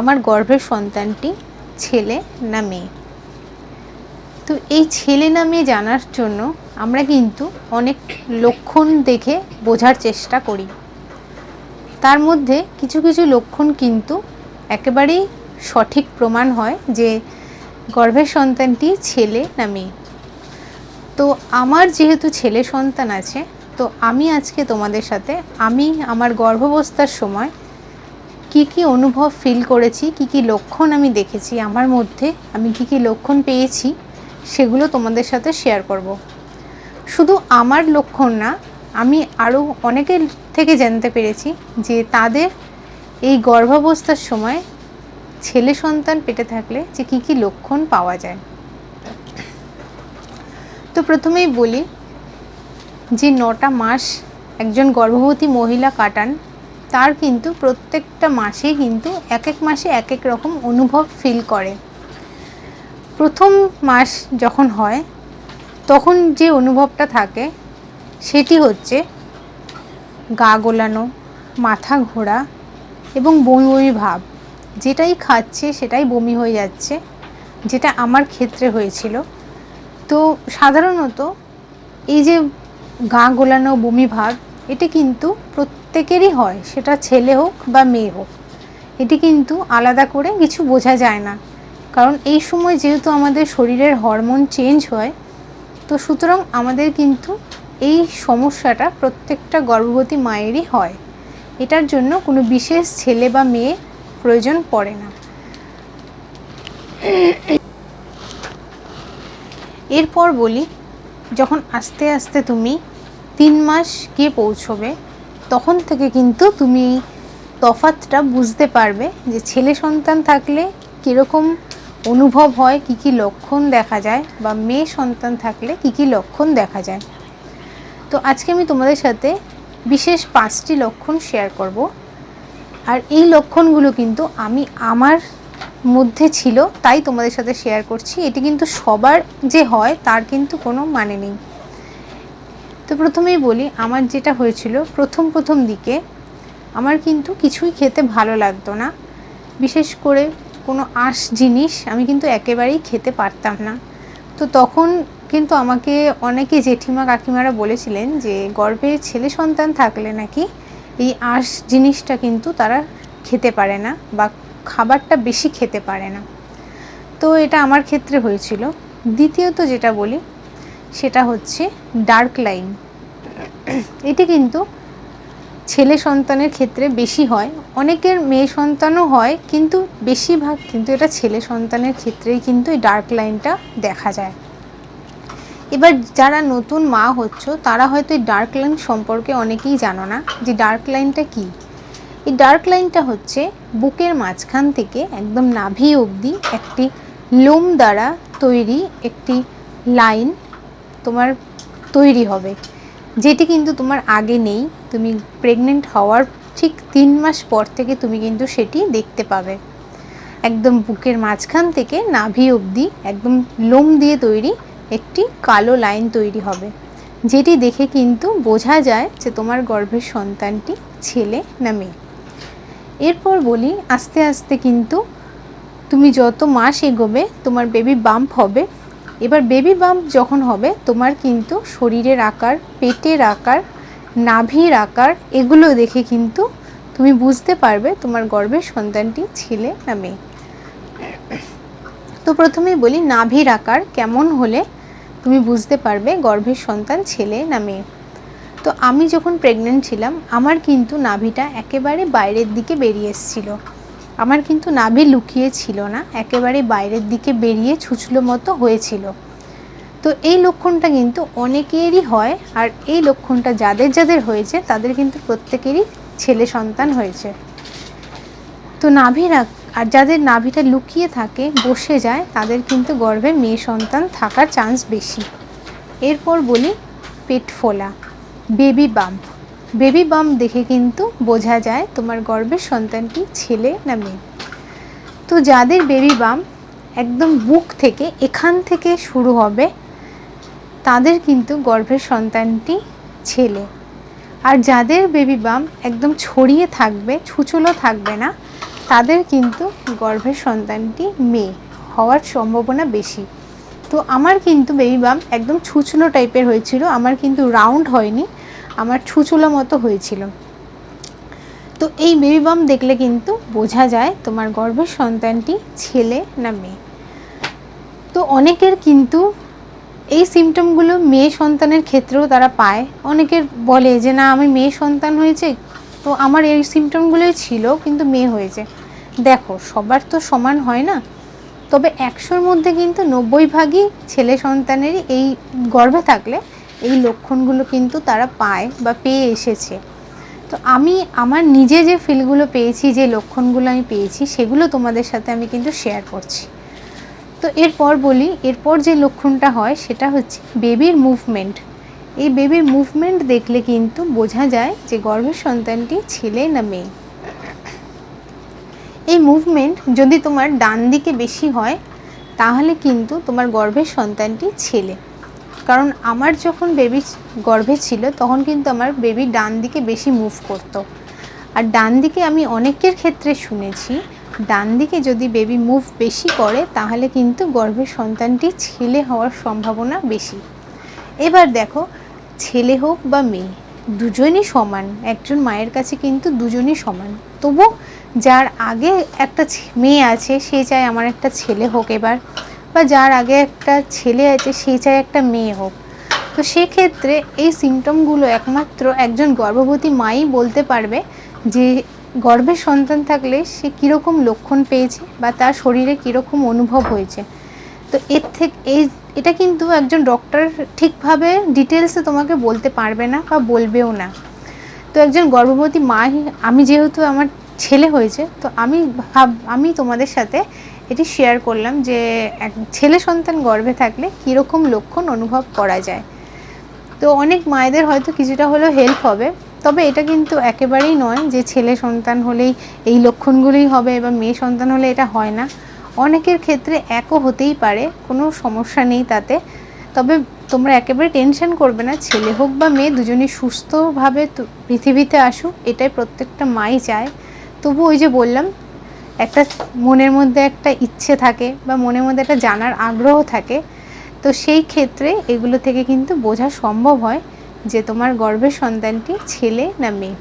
আমার গর্ভের সন্তানটি ছেলে না মেয়ে। তো এই ছেলে না মেয়ে জানার জন্য আমরা কিন্তু অনেক লক্ষণ দেখে বোঝার চেষ্টা করি। তার মধ্যে কিছু কিছু লক্ষণ কিন্তু একেবারেই সঠিক প্রমাণ হয় যে গর্ভের সন্তানটি ছেলে না মেয়ে। তো আমার যেহেতু ছেলে সন্তান আছে, তো আমি আজকে তোমাদের সাথে, আমি আমার গর্ভাবস্থার সময় কি কি অনুভব ফিল করেছি, কি কি লক্ষণ আমি দেখেছি আমার মধ্যে, আমি কি কি লক্ষণ পেয়েছি, সেগুলো তোমাদের সাথে শেয়ার করব। শুধু আমার লক্ষণ না, আমি আরও অনেকের থেকে জানতে পেরেছি যে তাদের এই গর্ভাবস্থার সময় ছেলে সন্তান পেটে থাকলে যে কী কী লক্ষণ পাওয়া যায়। তো প্রথমেই বলি যে নটা মাস একজন গর্ভবতী মহিলা কাটান তার কিন্তু প্রত্যেকটা মাসে কিন্তু এক এক মাসে এক এক রকম অনুভব ফিল করে। প্রথম মাস যখন হয়, তখন যে অনুভবটা থাকে, সেটি হচ্ছে গা গোলানো, মাথা ঘোরা এবং বমি বমি ভাব। যেটাই খাচ্ছে, সেটাই বমি হয়ে যাচ্ছে, যেটা আমার ক্ষেত্রে হয়েছিল। তো সাধারণত এই যে গা গোলানো, বমি ভাব, এটি কিন্তু প্রত্যেকেরই হয়, সেটা ছেলে হোক বা মেয়ে হোক। এটি কিন্তু আলাদা করে কিছু বোঝা যায় না। কারণ এই সময় যেহেতু আমাদের শরীরের হরমোন চেঞ্জ হয়, তো সুতরাং আমাদের কিন্তু এই সমস্যাটা প্রত্যেকটা গর্ভবতী মায়েরই হয়। এটার জন্য কোনো বিশেষ ছেলে বা মেয়ে প্রয়োজন পড়ে না। এরপর বলি, যখন আস্তে আস্তে তুমি তিন মাস গিয়ে পৌঁছবে তখন থেকে কিন্তু তুমি এই তফাতটা বুঝতে পারবে যে ছেলে সন্তান থাকলে কীরকম অনুভব হয়, কী কী লক্ষণ দেখা যায় বা মেয়ে সন্তান থাকলে কী কী লক্ষণ দেখা যায়। তো আজকে আমি তোমাদের সাথে বিশেষ পাঁচটি লক্ষণ শেয়ার করব। আর এই লক্ষণগুলো কিন্তু আমি আমার মধ্যে ছিল, তাই তোমাদের সাথে শেয়ার করছি। এটি কিন্তু সবার যে হয়, তার কিন্তু কোনো মানে নেই। তো প্রথমেই বলি, আমার যেটা হয়েছিল প্রথম প্রথম দিকে আমার কিন্তু কিছুই খেতে ভালো লাগতো না। বিশেষ করে কোনো আঁশ জিনিস আমি কিন্তু একেবারেই খেতে পারতাম না। তো তখন কিন্তু আমাকে অনেকে জেঠিমা কাকিমারা বলেছিলেন যে, গর্ভে ছেলে সন্তান থাকলে নাকি এই আঁশ জিনিসটা কিন্তু তারা খেতে পারে না বা খাবারটা বেশি খেতে পারে না। তো এটা আমার ক্ষেত্রে হয়েছিল। দ্বিতীয়ত যেটা বলি সেটা হচ্ছে ডার্ক লাইন এটি কিন্তু ছেলে সন্তানের ক্ষেত্রে বেশি হয়। অনেকের মেয়ে সন্তানও হয়, কিন্তু বেশিরভাগ কিন্তু এটা ছেলে সন্তানের ক্ষেত্রেই কিন্তু এই ডার্ক লাইনটা দেখা যায়। এবার যারা নতুন মা হচ্ছ, তারা হয়তো এই ডার্ক লাইন সম্পর্কে অনেকেই জানো না যে ডার্ক লাইনটা কী। এই ডার্ক লাইনটা হচ্ছে বুকের মাঝখান থেকে একদম নাভি অবধি একটি লোম দ্বারা তৈরি একটি লাইন তোমার তৈরি হবে। যেটি কিন্তু তোমার আগে নেই। তুমি প্রেগনেন্ট হওয়ার ঠিক তিন মাস পর থেকে তুমি কিন্তু সেটি দেখতে পাবে। একদম বুকের মাঝখান থেকে নাভি অবধি একদম লোম দিয়ে তৈরি একটি কালো লাইন তৈরি হবে। যেটি দেখে কিন্তু বোঝা যায় যে তোমার গর্ভের সন্তানটি ছেলে না মেয়ে। এরপর বলি, আস্তে আস্তে কিন্তু তুমি যত মাস এগোবে, তোমার বেবি বাম্প হবে এবার বেবি বাম্প যখন হবে, তোমার কিন্তু শরীরের আকার, পেটের আকার, নাভির আকার, এগুলো দেখে কিন্তু তুমি বুঝতে পারবে তোমার গর্ভের সন্তানটি ছেলে না মেয়ে। তো প্রথমেই বলি, নাভির আকার কেমন হলে তুমি বুঝতে পারবে গর্ভের সন্তান ছেলে না মেয়ে। তো আমি যখন প্রেগনেন্ট ছিলাম, আমার কিন্তু নাভিটা একেবারে বাইরের দিকে বেরিয়ে এসেছিল। আমার কিন্তু নাভি লুকিয়ে ছিল না, একেবারে বাইরের দিকে বেরিয়ে ছুচলো মতো হয়েছিল। তো এই লক্ষণটা কিন্তু অনেকেরই হয়, আর এই লক্ষণটা যাদের যাদের হয়েছে, তাদের কিন্তু প্রত্যেকেরই ছেলে সন্তান হয়েছে। তো নাভির, আর যাদের নাভিটা লুকিয়ে থাকে, বসে যায়, তাদের কিন্তু গর্ভে মেয়ে সন্তান থাকার চান্স বেশি। এরপর বলি পেট ফোলা বেবি বাম্প বেবি বাম দেখে কিন্তু বোঝা যায় তোমার গর্ভের সন্তানটি ছেলে না মেয়ে। তো যাদের বেবি বাম একদম বুক থেকে, এখান থেকে শুরু হবে, তাদের কিন্তু গর্ভের সন্তানটি ছেলে। আর যাদের বেবি বাম একদম ছড়িয়ে থাকবে, ছুচলো থাকবে না, তাদের কিন্তু গর্ভের সন্তানটি মেয়ে হওয়ার সম্ভাবনা বেশি। তো আমার কিন্তু বেবি বাম একদম ছুচলো টাইপের হয়েছিল, আমার কিন্তু রাউন্ড হয়নি। আমার ছুচলো মতো হয়েছিল। তো এই বেবি বাম দেখলে কিন্তু বোঝা যায় তোমার গর্ভের সন্তানটি ছেলে না মেয়ে। তো অনেকের কিন্তু এই সিমটমগুলো মেয়ে সন্তানের ক্ষেত্রেও তারা পায়। অনেকের বলে যে, না, আমি মেয়ে সন্তান হয়েছে। তো আমার এই সিমটমগুলোই ছিল, কিন্তু মেয়ে হয়েছে। দেখো, সবার তো সমান হয় না। তবে একশোর মধ্যে কিন্তু নব্বই ভাগই ছেলে সন্তানেরই এই গর্ভে থাকলে এই লক্ষণগুলো কিন্তু তারা পায় বা পেয়ে এসেছে। তো আমি, আমার নিজে যে ফিলগুলো পেয়েছি, যে লক্ষণগুলো আমি পেয়েছি, সেগুলো তোমাদের সাথে আমি কিন্তু শেয়ার করছি। তো এরপর বলি, এরপর যে লক্ষণটা হয়, সেটা হচ্ছে বেবির মুভমেন্ট এই বেবির মুভমেন্ট দেখলে কিন্তু বোঝা যায় যে গর্ভের সন্তানটি ছেলে না মেয়ে। এই মুভমেন্ট যদি তোমার ডান দিকে বেশি হয়, তাহলে কিন্তু তোমার গর্ভের সন্তানটি ছেলে। কারণ আমার যখন বেবি গর্ভে ছিল, তখন কিন্তু আমার বেবি ডান দিকে বেশি মুভ করতো। আর ডান দিকে আমি অনেকের ক্ষেত্রে শুনেছি, ডান দিকে যদি বেবি মুভ বেশি করে, তাহলে কিন্তু গর্ভের সন্তানটি ছেলে হওয়ার সম্ভাবনা বেশি। এবার দেখো, ছেলে হোক বা মেয়ে, দুজনই সমান। একজন মায়ের কাছে কিন্তু দুজনই সমান। তবু যার আগে একটা মেয়ে আছে, সে চায় আমার একটা ছেলে হোক এবার। বা যার আগে একটা ছেলে আছে, সে চায় একটা মেয়ে হোক। তো সেক্ষেত্রে এই সিমটমগুলো একমাত্র একজন গর্ভবতী মাই বলতে পারবে যে গর্ভের সন্তান থাকলে সে কীরকম লক্ষণ পেয়েছে বা তার শরীরে কীরকম অনুভব হয়েছে। তো এর থেকে, এই, এটা কিন্তু একজন ডক্টর ঠিকভাবে ডিটেলসে তোমাকে বলতে পারবে না বা বলবেও না। তো একজন গর্ভবতী মা আমি যেহেতু আমার ছেলে হয়েছে, তো আমি ভাব, আমি তোমাদের সাথে এটি শেয়ার করলাম যে এক ছেলে সন্তান গর্ভে থাকলে কীরকম লক্ষণ অনুভব করা যায়। তো অনেক মায়েদের হয়তো কিছুটা হলেও হেল্প হবে, তবে এটা কিন্তু একেবারেই নয় যে ছেলে সন্তান হলেই এই লক্ষণগুলোই হবে বা মেয়ে সন্তান হলে এটা হয় না। অনেকের ক্ষেত্রে একও হতেই পারে, কোনো সমস্যা নেই তাতে। তবে তোমরা একেবারে টেনশন করবে না, ছেলে হোক বা মেয়ে দুজনেই সুস্থভাবে পৃথিবীতে আসুক, এটাই প্রত্যেকটা মাই চায়। তবু ওই যে বললাম একটা মনের মধ্যে একটা ইচ্ছে থাকে বা মনের মধ্যে একটা জানার আগ্রহ থাকে, তো সেই ক্ষেত্রে এগুলো থেকে কিন্তু বোঝা সম্ভব হয় যে তোমার গর্ভের সন্তানটি ছেলে না মেয়ে।